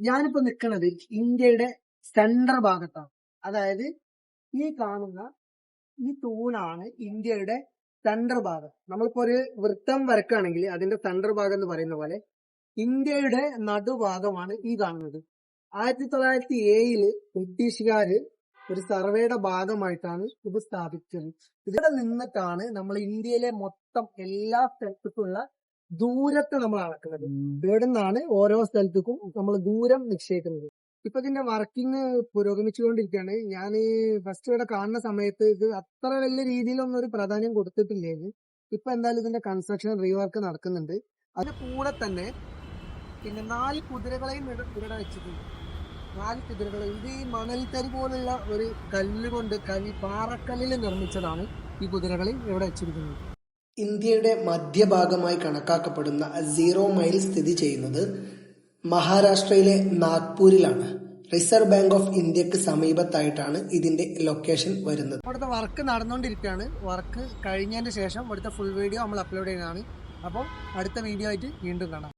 ഞാനിപ്പോ നിൽക്കുന്നത് ഇന്ത്യയുടെ സെൻട്രൽ ഭാഗത്താണ്. അതായത് ഈ കാണുന്ന ഈ തൂണാണ് ഇന്ത്യയുടെ സെൻട്രൽ ഭാഗം. നമ്മളിപ്പോ ഒരു വൃത്തം വരക്കുകയാണെങ്കിൽ അതിന്റെ സെൻട്രൽ ഭാഗം എന്ന് പറയുന്ന പോലെ ഇന്ത്യയുടെ നടുഭാഗമാണ് ഈ കാണുന്നത്. ആയിരത്തി തൊള്ളായിരത്തി ഏഴിൽ ബ്രിട്ടീഷുകാര് ഒരു സർവേയുടെ ഭാഗമായിട്ടാണ് ഇത് സ്ഥാപിച്ചത്. ഇവിടെ നിന്നിട്ടാണ് നമ്മൾ ഇന്ത്യയിലെ മൊത്തം എല്ലാ സ്ഥലത്തേക്കുള്ള ദൂരത്തെ നമ്മൾ അളക്കുന്നത്. ഇവിടെ നിന്നാണ് ഓരോ സ്ഥലത്തേക്കും നമ്മൾ ദൂരം നിശ്ചയിക്കുന്നത്. ഇപ്പൊ ഇതിന്റെ വർക്കിംഗ് പുരോഗമിച്ചുകൊണ്ടിരിക്കുകയാണ്. ഞാൻ ഫസ്റ്റ് ഇവിടെ കാണുന്ന സമയത്ത് ഇത് അത്ര വലിയ രീതിയിലൊന്നും ഒരു പ്രാധാന്യം കൊടുത്തിട്ടില്ലായിരുന്നു ഇപ്പൊ എന്തായാലും ഇതിന്റെ കൺസ്ട്രക്ഷൻ റീവർക്ക് നടക്കുന്നുണ്ട്. അതിന്റെ കൂടെ തന്നെ പിന്നെ നാല് കുതിരകളെയും ഇവിടെ ഇവിടെ വെച്ചിട്ടുണ്ട്. നാല് കുതിരകൾ ഇത് ഈ മണൽത്തരി പോലുള്ള ഒരു കല്ല് കൊണ്ട് കല്ല് പാറക്കല്ലിൽ നിർമ്മിച്ചതാണ് ഈ കുതിരകളെ ഇവിടെ വെച്ചിരിക്കുന്നത്. ഇന്ത്യയുടെ മധ്യഭാഗമായി കണക്കാക്കപ്പെടുന്ന സീറോ മൈൽ സ്ഥിതി ചെയ്യുന്നത് മഹാരാഷ്ട്രയിലെ നാഗ്പൂരിലാണ്. റിസർവ് ബാങ്ക് ഓഫ് ഇന്ത്യയ്ക്ക് സമീപത്തായിട്ടാണ് ഇതിന്റെ ലൊക്കേഷൻ വരുന്നത്. ഇവിടുത്തെ വർക്ക് നടന്നുകൊണ്ടിരിക്കുകയാണ്. വർക്ക് കഴിഞ്ഞതിന് ശേഷം ഇവിടുത്തെ ഫുൾ വീഡിയോ നമ്മൾ അപ്ലോഡ് ചെയ്യുന്നതാണ്. അപ്പോൾ അടുത്ത വീഡിയോ ആയിട്ട് വീണ്ടും കാണാം.